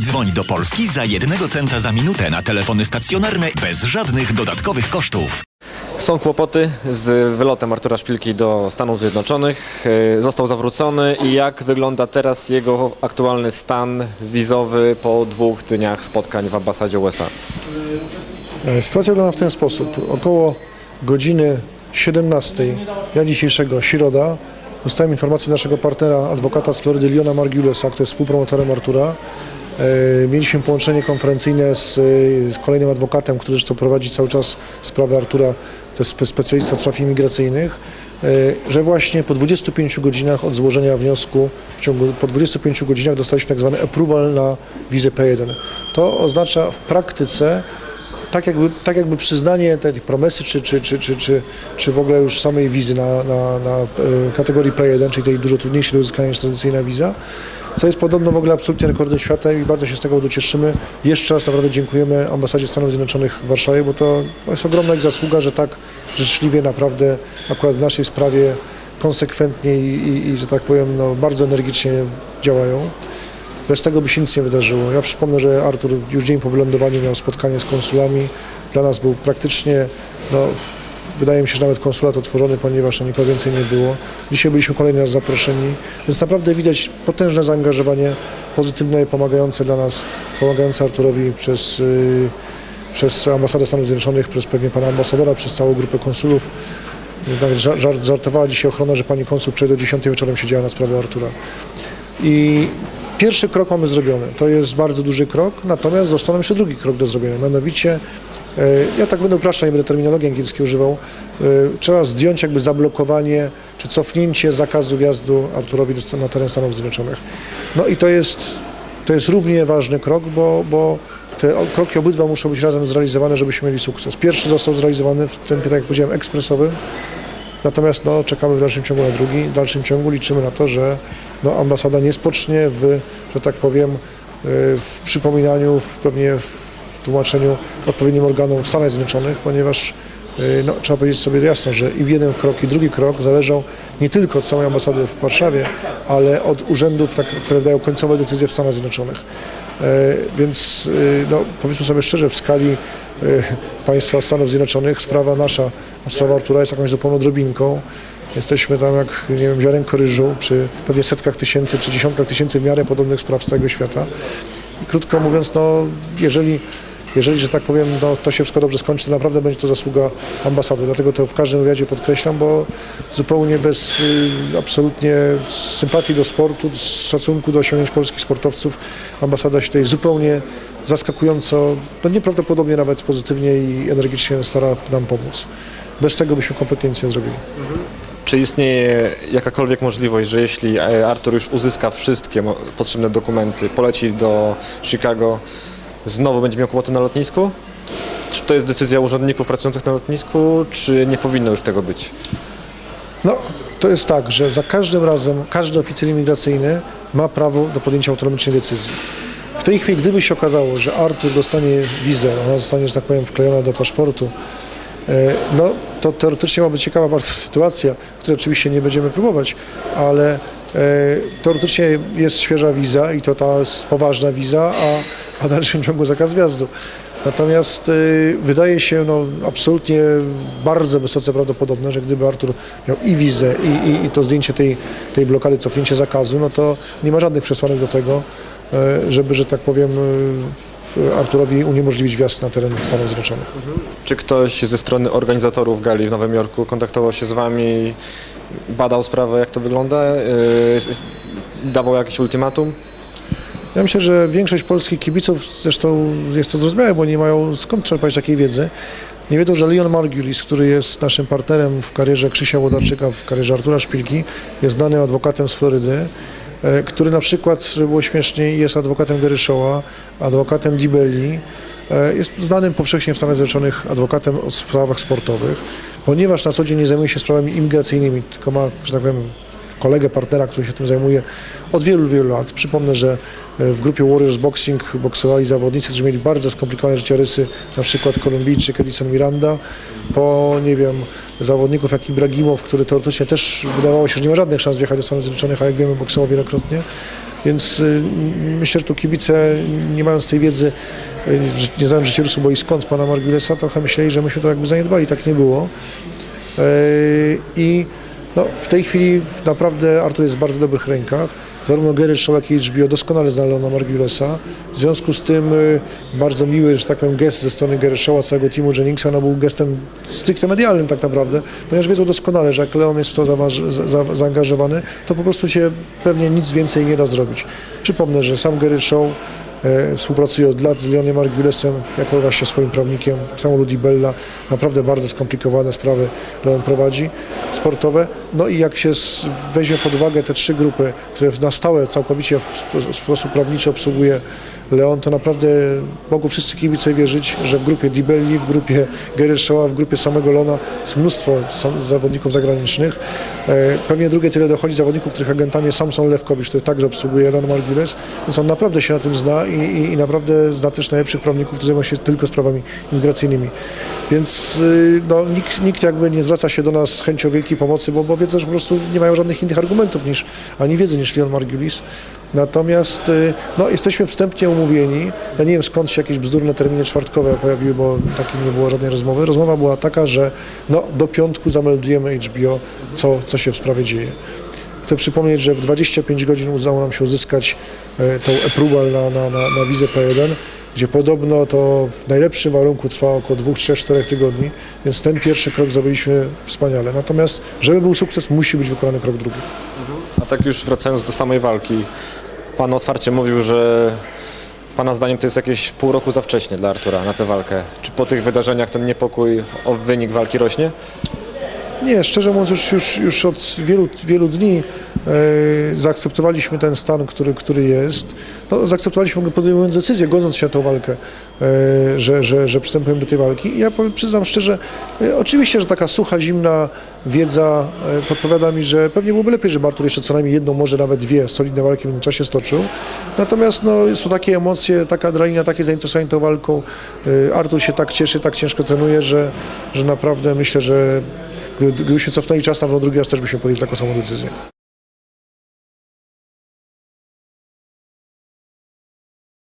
Dzwoń do Polski za jednego centa za minutę na telefony stacjonarne bez żadnych dodatkowych kosztów. Są kłopoty z wylotem Artura Szpilki do Stanów Zjednoczonych. Yy, Został zawrócony i jak wygląda teraz jego aktualny stan wizowy po dwóch dniach spotkań w ambasadzie USA? E, Sytuacja wygląda w ten sposób. Około godziny 17 dnia dzisiejszego, środa, dostałem informację od naszego partnera, adwokata z Florydy, Liona Margiulesa, który jest współpromotorem Artura. E, Mieliśmy połączenie konferencyjne z, e, z kolejnym adwokatem, który zresztą prowadzi cały czas sprawę Artura, to jest spe- specjalista spraw imigracyjnych, e, że właśnie po 25 godzinach od złożenia wniosku, w ciągu, po 25 godzinach dostaliśmy tak zwany approval na wizę P1. To oznacza w praktyce tak jakby, tak jakby przyznanie tej promesy, czy, czy, czy, czy, czy, czy w ogóle już samej wizy na, na, na e, kategorii P1, czyli tej dużo trudniejszej do uzyskania niż tradycyjna wiza, co jest podobno w ogóle absolutnie rekordem świata i bardzo się z tego powodu cieszymy. Jeszcze raz naprawdę dziękujemy Ambasadzie Stanów Zjednoczonych w Warszawie, bo to jest ogromna ich zasługa, że tak życzliwie naprawdę akurat w naszej sprawie konsekwentnie i, i, i że tak powiem, no, bardzo energicznie działają. Bez tego by się nic nie wydarzyło. Ja przypomnę, że Artur już dzień po wylądowaniu miał spotkanie z konsulami. Dla nas był praktycznie, no, wydaje mi się, że nawet konsulat otworzony, ponieważ tam nikogo więcej nie było. Dzisiaj byliśmy kolejny raz zaproszeni, więc naprawdę widać potężne zaangażowanie, pozytywne, pomagające dla nas, pomagające Arturowi przez, yy, przez ambasadę Stanów Zjednoczonych, przez pewnie pana ambasadora, przez całą grupę konsulów. Nawet żar- żart, żartowała dzisiaj ochrona, że pani konsul wczoraj do 10 wieczorem siedziała na sprawę Artura. I pierwszy krok mamy zrobiony. To jest bardzo duży krok, natomiast został nam jeszcze drugi krok do zrobienia. Mianowicie, e, ja tak będę upraszczał, nie będę terminologii angielskiej używał, e, trzeba zdjąć jakby zablokowanie czy cofnięcie zakazu wjazdu Arturowi na teren Stanów Zjednoczonych. No i to jest, to jest równie ważny krok, bo, bo te kroki obydwa muszą być razem zrealizowane, żebyśmy mieli sukces. Pierwszy został zrealizowany w tempie, tak jak powiedziałem, ekspresowym. Natomiast no, czekamy w dalszym ciągu na drugi. W dalszym ciągu liczymy na to, że no, ambasada nie spocznie w, że tak powiem, y, w przypominaniu, w pewnie w tłumaczeniu odpowiednim organom w Stanach Zjednoczonych, ponieważ y, no, trzeba powiedzieć sobie jasno, że i jeden krok, i drugi krok zależą nie tylko od samej ambasady w Warszawie, ale od urzędów, tak, które wydają końcowe decyzje w Stanach Zjednoczonych. E, Więc y, no, powiedzmy sobie szczerze, w skali y, państwa Stanów Zjednoczonych sprawa nasza, a sprawa Artura jest jakąś zupełną drobinką. Jesteśmy tam jak, nie wiem, ziarenko ryżu przy pewnie setkach tysięcy czy dziesiątkach tysięcy w miarę podobnych spraw z całego świata. I krótko mówiąc, no, jeżeli, jeżeli, że tak powiem, no, to się wszystko dobrze skończy, to naprawdę będzie to zasługa ambasady. Dlatego to w każdym wywiadzie podkreślam, bo zupełnie bez y, absolutnie sympatii do sportu, z szacunku do osiągnięć polskich sportowców, ambasada się tutaj zupełnie zaskakująco, no nieprawdopodobnie nawet pozytywnie i energicznie stara nam pomóc. Bez tego byśmy kompletnie nic nie zrobili. Czy istnieje jakakolwiek możliwość, że jeśli e, Artur już uzyska wszystkie potrzebne dokumenty, poleci do Chicago, znowu będzie miał kłopoty na lotnisku? Czy to jest decyzja urzędników pracujących na lotnisku, czy nie powinno już tego być? No, to jest tak, że za każdym razem każdy oficer imigracyjny ma prawo do podjęcia autonomicznej decyzji. W tej chwili, gdyby się okazało, że Artur dostanie wizę, ona zostanie, że tak powiem, wklejona do paszportu, e, no to teoretycznie ma być ciekawa bardzo sytuacja, której oczywiście nie będziemy próbować, ale e, teoretycznie jest świeża wiza i to ta poważna wiza, a, w dalszym ciągu zakaz wjazdu. Natomiast y, wydaje się no, absolutnie bardzo wysoce prawdopodobne, że gdyby Artur miał i wizę, i, i, i to zdjęcie tej, tej blokady, cofnięcie zakazu, no to nie ma żadnych przesłanek do tego, e, żeby, że tak powiem, y, Arturowi uniemożliwić wjazd na teren Stanów Zjednoczonych. Czy ktoś ze strony organizatorów gali w Nowym Jorku kontaktował się z Wami, badał sprawę, jak to wygląda, yy, dawał jakieś ultimatum? Ja myślę, że większość polskich kibiców, zresztą jest to zrozumiałe, bo nie mają skąd czerpać takiej wiedzy, nie wiedzą, że Leon Margulis, który jest naszym partnerem w karierze Krzysia Łodarczyka, w karierze Artura Szpilki, jest znanym adwokatem z Florydy, e, który na przykład, żeby było śmieszniej, jest adwokatem Gary Shaw'a, adwokatem Dibelli, e, jest znanym powszechnie w Stanach Zjednoczonych adwokatem o sprawach sportowych, ponieważ na co dzień nie zajmuje się sprawami imigracyjnymi, tylko ma, że tak powiem, kolegę, partnera, który się tym zajmuje od wielu, wielu lat. Przypomnę, że e, w grupie Warriors Boxing boksowali zawodnicy, którzy mieli bardzo skomplikowane życiorysy, na przykład Kolumbijczyk Edison Miranda, po, nie wiem, zawodników jak Ibragimow, który teoretycznie też wydawało się, że nie ma żadnych szans wjechać do Stanów Zjednoczonych, a jak wiemy, boksował wielokrotnie. Więc y, myślę, że tu kibice, nie mając tej wiedzy, y, nie znając życiorysu, bo i skąd pana Margulesa, trochę myśleli, że myśmy to jakby zaniedbali. Tak nie było. Yy, I no, w tej chwili naprawdę Artur jest w bardzo dobrych rękach. Zarówno Gary Shaw, jak i HBO doskonale znali Leona Margulesa. W związku z tym y, bardzo miły, że tak powiem, gest ze strony Gary Shawa, całego teamu Jenningsa, no był gestem stricte medialnym tak naprawdę, ponieważ wiedzą doskonale, że jak Leon jest w to za, za, zaangażowany, to po prostu się pewnie nic więcej nie da zrobić. Przypomnę, że sam Gary Shaw E, Współpracuje od lat z Leonem Margulesem, jako właśnie swoim prawnikiem, tak samo Ludi Bella. Naprawdę bardzo skomplikowane sprawy Leon prowadzi, sportowe. No i jak się weźmie pod uwagę te trzy grupy, które na stałe całkowicie w spo- w sposób prawniczy obsługuje Leon, to naprawdę mogą wszyscy kibice wierzyć, że w grupie Dibelli, w grupie Gary Shawa, w grupie samego Leona jest mnóstwo sam- zawodników zagranicznych. E, Pewnie drugie tyle dochodzi zawodników, których agentami jest Samson Lewkowicz, który także obsługuje Leon Margules, więc on naprawdę się na tym zna i, i, i naprawdę zna też najlepszych prawników, którzy zajmują się tylko sprawami imigracyjnymi. Więc y, no, nikt, nikt jakby nie zwraca się do nas z chęcią wielkiej pomocy, bo, bo wiedzą, że po prostu nie mają żadnych innych argumentów niż, ani wiedzy niż Leon Margulis. Natomiast y, no, jesteśmy wstępnie umówieni. Ja nie wiem skąd się jakieś bzdurne terminy czwartkowe pojawiły, bo takiej nie było żadnej rozmowy. Rozmowa była taka, że no, do piątku zameldujemy HBO, co, co się w sprawie dzieje. Chcę przypomnieć, że w 25 godzin udało nam się uzyskać e, tą approval na, na, na, na wizę P1, gdzie podobno to w najlepszym warunku trwa około 2, 3, 4 tygodni, więc ten pierwszy krok zrobiliśmy wspaniale. Natomiast, żeby był sukces, musi być wykonany krok drugi. A tak już wracając do samej walki, Pan otwarcie mówił, że Pana zdaniem to jest jakieś pół roku za wcześnie dla Artura na tę walkę. Czy po tych wydarzeniach ten niepokój o wynik walki rośnie? Nie, szczerze mówiąc, już, już, już od wielu, wielu dni e, zaakceptowaliśmy ten stan, który, który jest. No, zaakceptowaliśmy podejmując decyzję, godząc się na tę walkę, e, że, że, że przystępujemy do tej walki. I ja powiem, przyznam szczerze, e, oczywiście, że taka sucha, zimna wiedza e, podpowiada mi, że pewnie byłoby lepiej, żeby Artur jeszcze co najmniej jedną, może nawet dwie solidne walki w międzyczasie stoczył. Natomiast no, to takie emocje, taka adrenalina, takie zainteresowanie tą walką. E, Artur się tak cieszy, tak ciężko trenuje, że, że naprawdę myślę, że Gdybyśmy cofnęli czas, na drugi raz też byśmy podjęli taką samą decyzję.